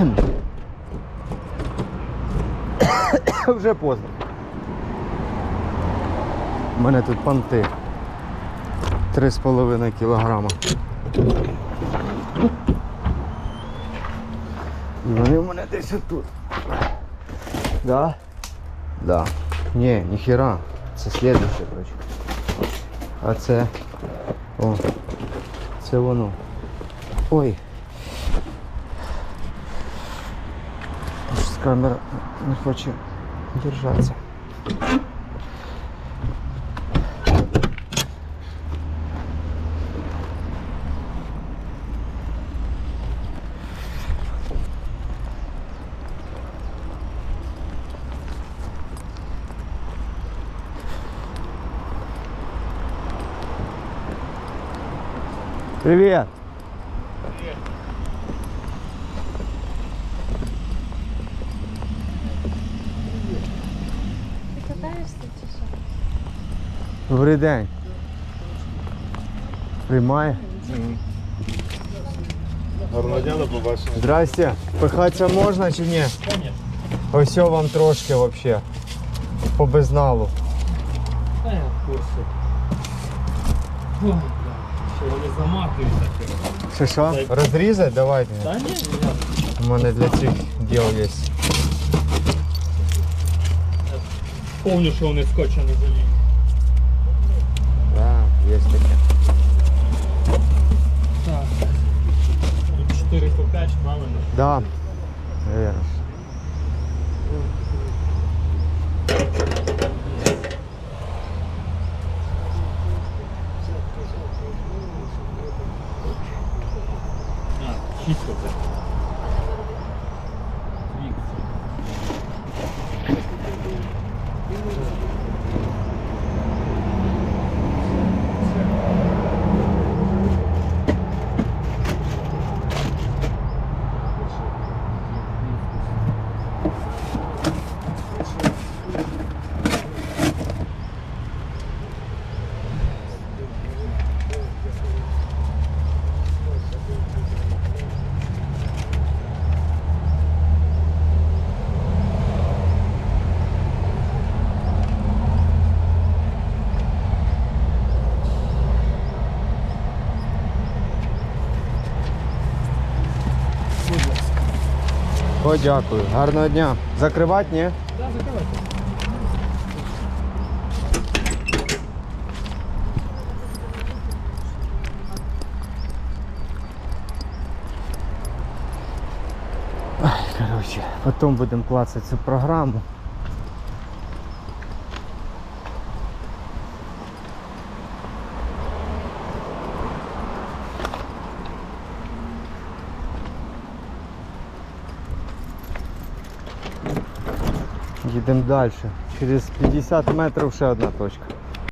Вже поздно. У мене тут панти. 3,5 кілограма. І вони в мене десь отут. Да? Да. Ні, ніхіра. Це слідуще, коротше. А це. О. Це воно. Ой. Камера не хоче держатися. Привет! Добрий день. Приймає. Гарного дня, до побачення. Здрасте. Пихатися можна чи ні? Ось вам трошки взагалі. По безналу. Та я в курсі. Що вони заматують таке. Що що? Розрізати? Давайте. Та ні, ні. У мене для цих діл є. Повню, що вони скотчем не заліють. Є таке. Так. 4 по 5, правильно? Да. Наверное. 6 по 5. О, дякую. Гарного дня. Закривати, ні? Так, закривайте. Короче, потім будемо клацати цю програму. Їдемо далі. Через 50 метрів ще одна точка.